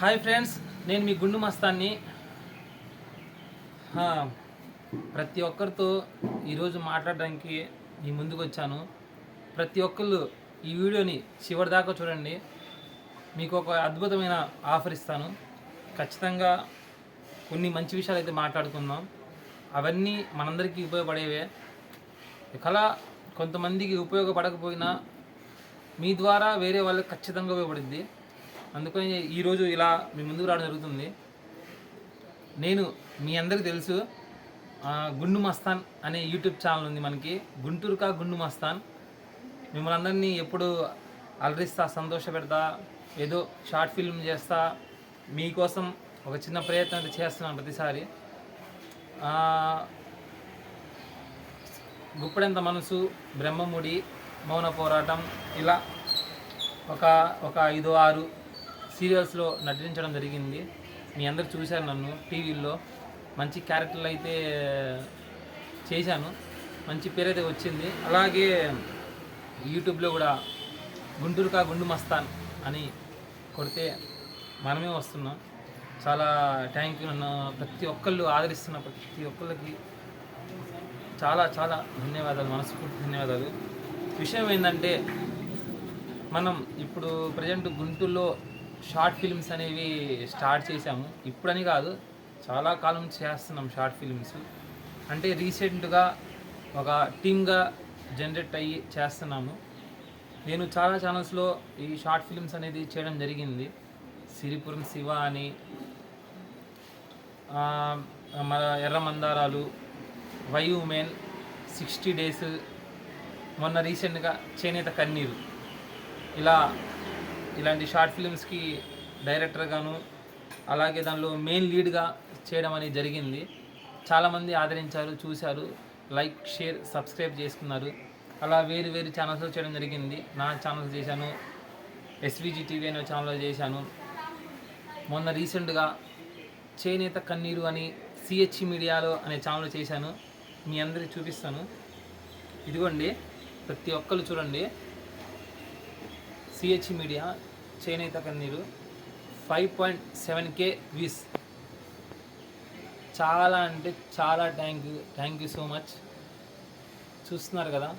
Hi friends నేను మీ గుండు మస్తాన్ని. ప్రతి ఒక్కరితో ఈరోజు మాట్లాడడానికి మీ ముందుకు వచ్చాను. ప్రతి ఒక్కళ్ళు ఈ వీడియోని చివరి దాకా చూడండి. మీకు ఒక అద్భుతమైన ఆఫర్ ఇస్తాను. ఖచ్చితంగా కొన్ని మంచి విషయాలు అయితే మాట్లాడుకుందాం. అవన్నీ మనందరికీ ఉపయోగపడేవే. కళ కొంతమందికి ఉపయోగపడకపోయినా మీ ద్వారా వేరే వాళ్ళకి ఖచ్చితంగా ఉపయోగపడుద్ది. అందుకని ఈరోజు ఇలా మీ ముందుకు రావడం జరుగుతుంది. నేను మీ అందరికీ తెలుసు గుండు మస్తాన్ అనే యూట్యూబ్ ఛానల్ ఉంది మనకి. గుంటూరు కా గుండు మస్తాన్. మిమ్మల్ని అందరినీ ఎప్పుడు అలరిస్తా సంతోష పెడతా ఏదో షార్ట్ ఫిల్మ్ చేస్తా మీకోసం ఒక చిన్న ప్రయత్నం అయితే చేస్తున్నాను ప్రతిసారి. గుప్పడెంత మనసు బ్రహ్మముడి మౌన పోరాటం ఇలా ఒక ఒక ఐదు ఆరు సీరియల్స్లో నటించడం జరిగింది. మీ అందరు చూశారు నన్ను టీవీల్లో. మంచి క్యారెక్టర్లు అయితే చేశాను. మంచి పేరు అయితే వచ్చింది. అలాగే యూట్యూబ్లో కూడా గుంటూరు కా గుండు మస్తాన్ అని కొడితే మనమే వస్తున్నాం. చాలా థ్యాంక్ యూ నన్ను ప్రతి ఒక్కళ్ళు ఆదరిస్తున్న ప్రతి ఒక్కళ్ళకి చాలా చాలా ధన్యవాదాలు మనస్ఫూర్తి ధన్యవాదాలు. విషయం ఏంటంటే మనం ఇప్పుడు ప్రజెంట్ గుంటూరులో షార్ట్ ఫిల్మ్స్ అనేవి స్టార్ట్ చేశాము. ఇప్పుడని కాదు చాలా కాలం చేస్తున్నాం షార్ట్ ఫిల్మ్స్. అంటే రీసెంట్గా ఒక టీమ్గా జనరేట్ అయ్యి చేస్తున్నాము. నేను చాలా ఛానల్స్లో ఈ షార్ట్ ఫిల్మ్స్ అనేది చేయడం జరిగింది. సిరిపురం శివ అని మన ఎర్ర మందారాలు వై ఉమెన్ సిక్స్టీ డేస్ మొన్న రీసెంట్గా చేనేత కన్నీరు. ఇలా ఇలాంటి షార్ట్ ఫిల్మ్స్కి డైరెక్టర్గాను అలాగే దానిలో మెయిన్ లీడ్గా చేయడం అనేది జరిగింది. చాలామంది ఆదరించారు చూశారు. లైక్ షేర్ సబ్స్క్రైబ్ చేసుకున్నారు. అలా వేరు వేరు ఛానల్స్లో చేయడం జరిగింది. నా ఛానల్స్ చేశాను. ఎస్విజి టీవీ అనే ఛానల్లో చేశాను. మొన్న రీసెంట్గా చేనేత కన్నీరు అని సిహెచ్ మీడియాలో అనే ఛానల్ చేశాను. మీ అందరికి చూపిస్తాను. ఇదిగోండి ప్రతి ఒక్కరు చూడండి. సిహెచ్ మీడియా చేనేత కన్నీరు. Five point seven K views. చాలా అంటే చాలా thank you thank you so much. చూస్తున్నారు కదా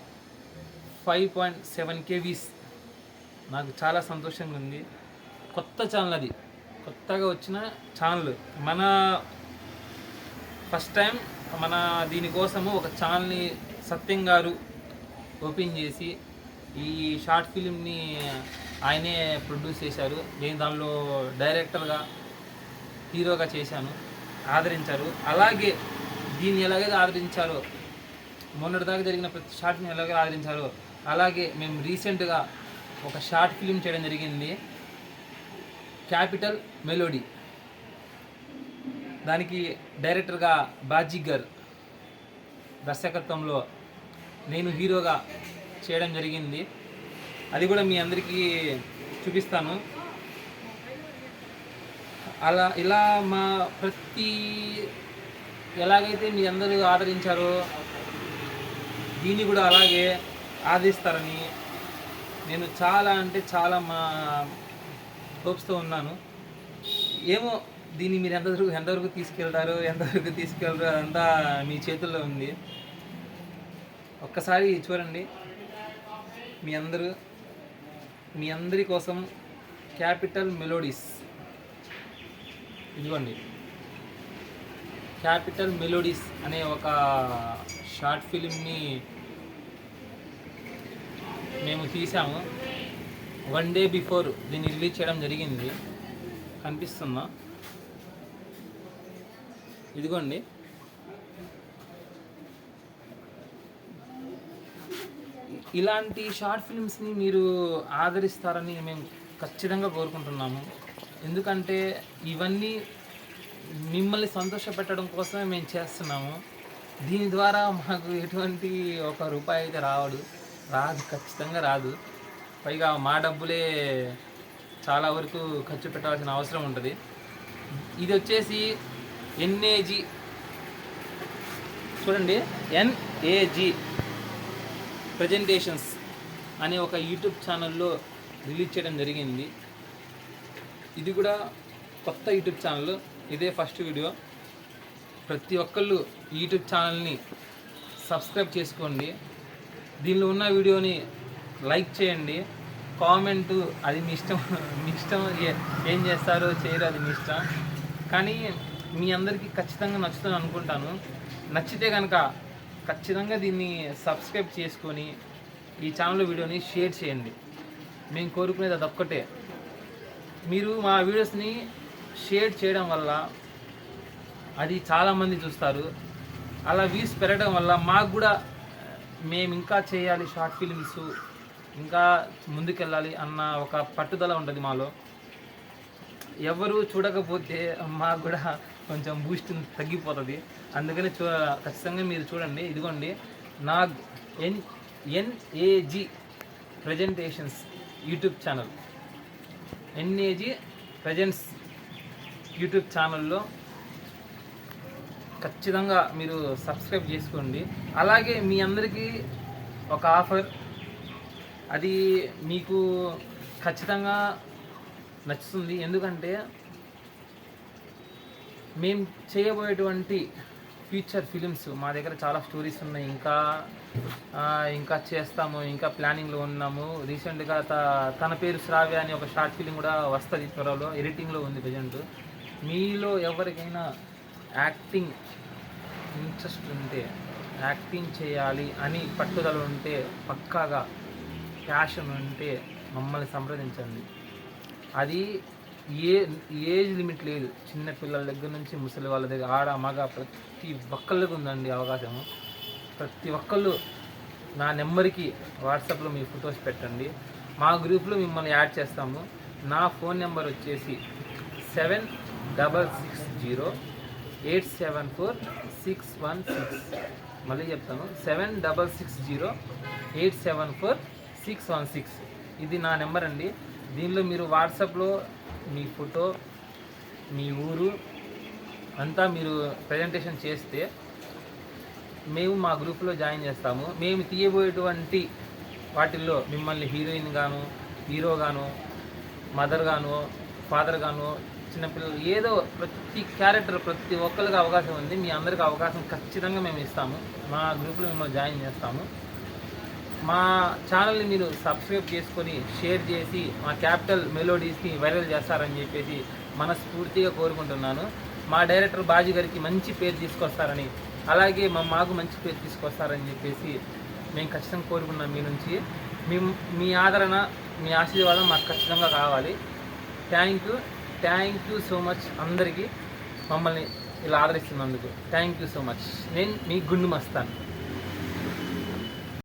five point seven K views. నాకు చాలా సంతోషంగా ఉంది. కొత్త ఛానల్ అది. కొత్తగా వచ్చిన ఛానల్. మన ఫస్ట్ టైం మన దీనికోసము ఒక ఛానల్ని సత్యం గారు ఓపెన్ చేసి ఈ షార్ట్ ఫిలింని ఆయనే ప్రొడ్యూస్ చేశారు. నేను దానిలో డైరెక్టర్గా హీరోగా చేశాను. ఆదరించారు. అలాగే దీన్ని ఎలాగైతే ఆదరించారో మొన్నటిదాకా జరిగిన ప్రతి షార్ట్ని ఎలాగ ఆదరించారో అలాగే మేము రీసెంట్గా ఒక షార్ట్ ఫిలిం చేయడం జరిగింది. Capital melody. దానికి డైరెక్టర్గా బాజీగర్ దర్శకత్వంలో నేను హీరోగా చేయడం జరిగింది. అది కూడా మీ అందరికీ చూపిస్తాను. అలా ఇలా మా ప్రతి ఎలాగైతే మీ అందరూ ఆదరించారో దీన్ని కూడా అలాగే ఆదరిస్తారని నేను చాలా అంటే చాలా మా హోప్స్తో ఉన్నాను. ఏమో దీన్ని మీరు ఎంతవరకు ఎంతవరకు తీసుకెళ్తారు ఎంతవరకు తీసుకెళ్తారు అంతా మీ చేతుల్లో ఉంది. ఒక్కసారి చూడండి. మీ అందరూ మీ అందరి కోసం క్యాపిటల్ మెలోడీస్. ఇదిగోండి. క్యాపిటల్ మెలోడీస్ అనే ఒక షార్ట్ ఫిలింని మేము తీసాము. వన్ డే బిఫోర్ దీన్ని రిలీజ్ చేయడం జరిగింది. కనిపిస్తుందా? ఇదిగోండి. ఇలాంటి షార్ట్ ఫిల్మ్స్ని మీరు ఆదరిస్తారని మేము ఖచ్చితంగా కోరుకుంటున్నాము. ఎందుకంటే ఇవన్నీ మిమ్మల్ని సంతోషపెట్టడం కోసమే మేము చేస్తున్నాము. దీని ద్వారా మాకు ఎటువంటి ఒక రూపాయి అయితే రావడు రాదు ఖచ్చితంగా రాదు. పైగా మా డబ్బులే చాలా వరకు ఖర్చు పెట్టాల్సిన అవసరం ఉంటుంది. ఇది వచ్చేసి ఎన్ఏజీ చూడండి ఎన్ఏజీ ప్రజెంటేషన్స్ అనే ఒక యూట్యూబ్ ఛానల్లో రిలీజ్ చేయడం జరిగింది. ఇది కూడా కొత్త యూట్యూబ్ ఛానల్ ఇదే ఫస్ట్ వీడియో ప్రతి ఒక్కళ్ళు యూట్యూబ్ ఛానల్ని సబ్స్క్రైబ్ చేసుకోండి. దీనిలో ఉన్న వీడియోని లైక్ చేయండి. కామెంట్ అది మీ ఇష్టం మీ ఇష్టం ఏ- ఏం చేస్తారో చేయరు అది మీ ఇష్టం. కానీ మీ అందరికీ ఖచ్చితంగా నచ్చుతుంది అనుకుంటాను. నచ్చితే కనుక ఖచ్చితంగా దీన్ని సబ్స్క్రైబ్ చేసుకొని ఈ ఛానల్ వీడియోని షేర్ చేయండి. మేము కోరుకునేది అదొక్కటే మీరు మా వీడియోస్ని షేర్ చేయడం వల్ల అది చాలామంది చూస్తారు. అలా వ్యూస్ పెరగడం వల్ల మాకు కూడా మేము ఇంకా చేయాలి షార్ట్ ఫిలిమ్స్ ఇంకా ముందుకెళ్ళాలి అన్న ఒక పట్టుదల ఉంటుంది మాలో. ఎవరు చూడకపోతే మాకు కూడా కొంచెం బూస్ట్ తగ్గిపోతుంది. అందుకని చూ ఖచ్చితంగా మీరు చూడండి ఇదిగోండి నా N NAG presentations YouTube channel. NAG presents YouTube ఛానల్లో ఖచ్చితంగా మీరు సబ్స్క్రైబ్ చేసుకోండి. అలాగే మీ అందరికీ ఒక ఆఫర్ అది మీకు ఖచ్చితంగా నచ్చుతుంది. ఎందుకంటే మేము చేయబోయేటువంటి ఫ్యూచర్ ఫిలిమ్స్ మా దగ్గర చాలా స్టోరీస్ ఉన్నాయి. ఇంకా ఇంకా చేస్తాము ఇంకా ప్లానింగ్లో ఉన్నాము. రీసెంట్గా త తన పేరు శ్రావ్య అని ఒక షార్ట్ ఫిలిం కూడా వస్తుంది త్వరలో ఎడిటింగ్లో ఉంది ప్రజెంట్ మీలో ఎవరికైనా యాక్టింగ్ ఇంట్రెస్ట్ ఉంటే యాక్టింగ్ చేయాలి అని పట్టుదల ఉంటే పక్కాగా ప్యాషన్ ఉంటే మమ్మల్ని సంప్రదించండి. అది ఏ ఏజ్ లిమిట్ లేదు. చిన్న పిల్లల దగ్గర నుంచి ముసలి వాళ్ళ దగ్గర ఆడ మగ ప్రతి ఒక్కళ్ళకి ఉందండి అవకాశము. ప్రతి ఒక్కళ్ళు నా నెంబర్కి వాట్సాప్లో మీ ఫొటోస్ పెట్టండి. మా గ్రూప్లో మిమ్మల్ని యాడ్ చేస్తాము. నా ఫోన్ నెంబర్ వచ్చేసి seven double six zero eight seven four six one six. మళ్ళీ చెప్తాను. Seven double six zero eight seven four six one six. ఇది నా నెంబర్ అండి. దీనిలో మీరు వాట్సాప్లో మీ ఫోటో మీ ఊరు అంతా మీరు ప్రజెంటేషన్ చేస్తే మేము మా గ్రూప్లో జాయిన్ చేస్తాము. మేము తీయబోయేటువంటి వాటిల్లో మిమ్మల్ని హీరోయిన్ గాను హీరో గాను మదర్ గాను ఫాదర్ గాను చిన్నపిల్లలు ఏదో ప్రతి క్యారెక్టర్ ప్రతి ఒక్కరికి అవకాశం ఉంది. మీ అందరికి అవకాశం ఖచ్చితంగా మేము ఇస్తాము. మా గ్రూప్లో మిమ్మల్ని జాయిన్ చేస్తాము. మా ఛానల్ని మీరు సబ్స్క్రైబ్ చేసుకొని షేర్ చేసి మా క్యాపిటల్ మెలోడీస్ని వైరల్ చేస్తారని చెప్పేసి మనస్ఫూర్తిగా కోరుకుంటున్నాను. మా డైరెక్టర్ బాజీ గారికి మంచి పేరు తీసుకొస్తారని అలాగే మా మాకు మంచి పేరు తీసుకొస్తారని చెప్పేసి మేము ఖచ్చితంగా కోరుకున్నాం మీ నుంచి. మీ మీ ఆదరణ మీ ఆశీర్వాదం మాకు ఖచ్చితంగా కావాలి. Thank you thank you so much అందరికీ మమ్మల్ని ఇలా ఆదరిస్తున్నందుకు. థ్యాంక్ యూ సో మచ్ నేను మీ గుండు మస్తాను.